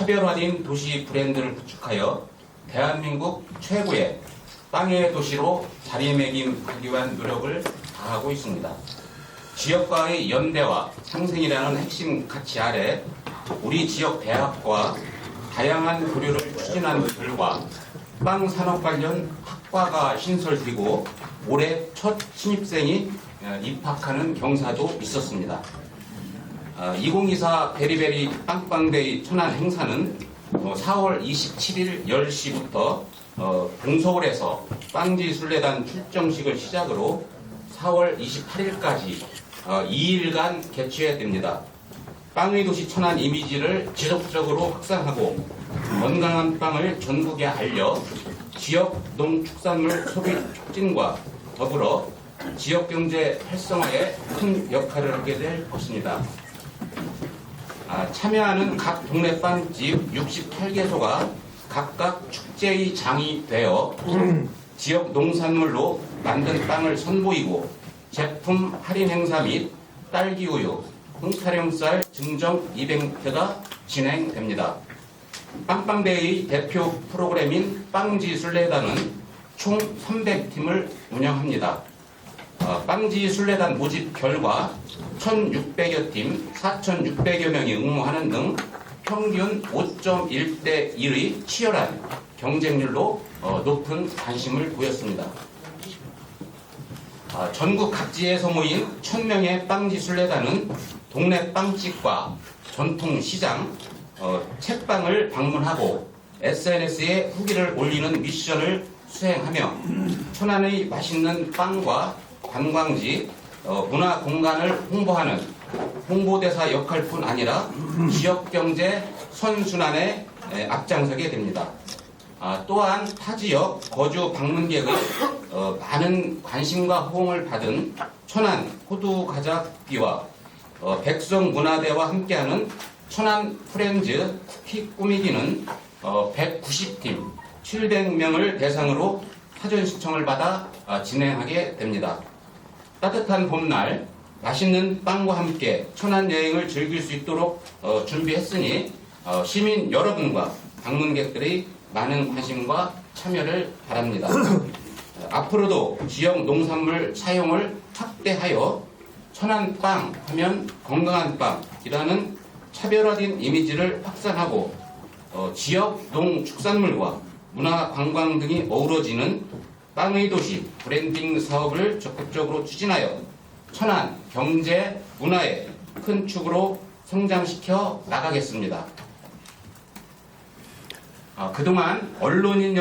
차별화된 도시 브랜드를 구축하여 대한민국 최고의 빵의 도시로 자리매김하기 위한 노력을 다하고 있습니다. 지역과의 연대와 상생이라는 핵심 가치 아래 우리 지역 대학과 다양한 교류를 추진한 결과 빵 산업 관련 학과가 신설되고 올해 첫 신입생이 어, 입학하는 경사도 있었습니다. 2024 베리베리 빵빵데이 천안 행사는 어, 4월 27일 10시부터 동서울에서 빵지 순례단 출정식을 시작으로 4월 28일까지 2일간 개최됩니다. 빵의 도시 천안 이미지를 지속적으로 확산하고 건강한 빵을 전국에 알려 지역 농축산물 소비 촉진과 더불어 지역 경제 활성화에 큰 역할을 하게 될 것입니다. 아, 참여하는 각 동네 빵집 68개소가 각각 축제의 장이 되어 지역 농산물로 만든 빵을 선보이고 제품 할인 행사 및 딸기 우유, 홍타령쌀 증정 이벤트가 진행됩니다. 빵빵데이 대표 프로그램인 빵지 순례단은 총 300팀을 운영합니다. 어, 빵지 순례단 모집 결과 1,600여 팀, 4,600여 명이 응모하는 등 평균 5.1대 1의 치열한 경쟁률로 어, 높은 관심을 보였습니다. 아, 전국 각지에서 모인 1,000명의 빵지 순례단은 동네 빵집과 전통 시장, 어, 책방을 방문하고 SNS에 후기를 올리는 미션을 수행하며 천안의 맛있는 빵과 관광지, 어, 문화 공간을 홍보하는 홍보대사 역할뿐 아니라 지역 경제 선순환에 에, 앞장서게 됩니다. 아, 또한 타 지역 거주 방문객의 어, 많은 관심과 호응을 받은 천안 호두 가작비와 어, 백성 문화대와 함께하는 천안 프렌즈 쿠키 꾸미기는 어, 190팀 700명을 대상으로 사전 신청을 받아 아, 진행하게 됩니다. 따뜻한 봄날 맛있는 빵과 함께 천안 여행을 즐길 수 있도록 어, 준비했으니 어, 시민 여러분과 방문객들의 많은 관심과 참여를 바랍니다. 어, 앞으로도 지역 농산물 사용을 확대하여 천안 빵 하면 건강한 빵이라는 차별화된 이미지를 확산하고 어, 지역 농축산물과 문화 관광 등이 어우러지는 빵의 도시 브랜딩 사업을 적극적으로 추진하여 천안 경제 문화의 큰 축으로 성장시켜 나가겠습니다. 아, 그동안 언론인 여러분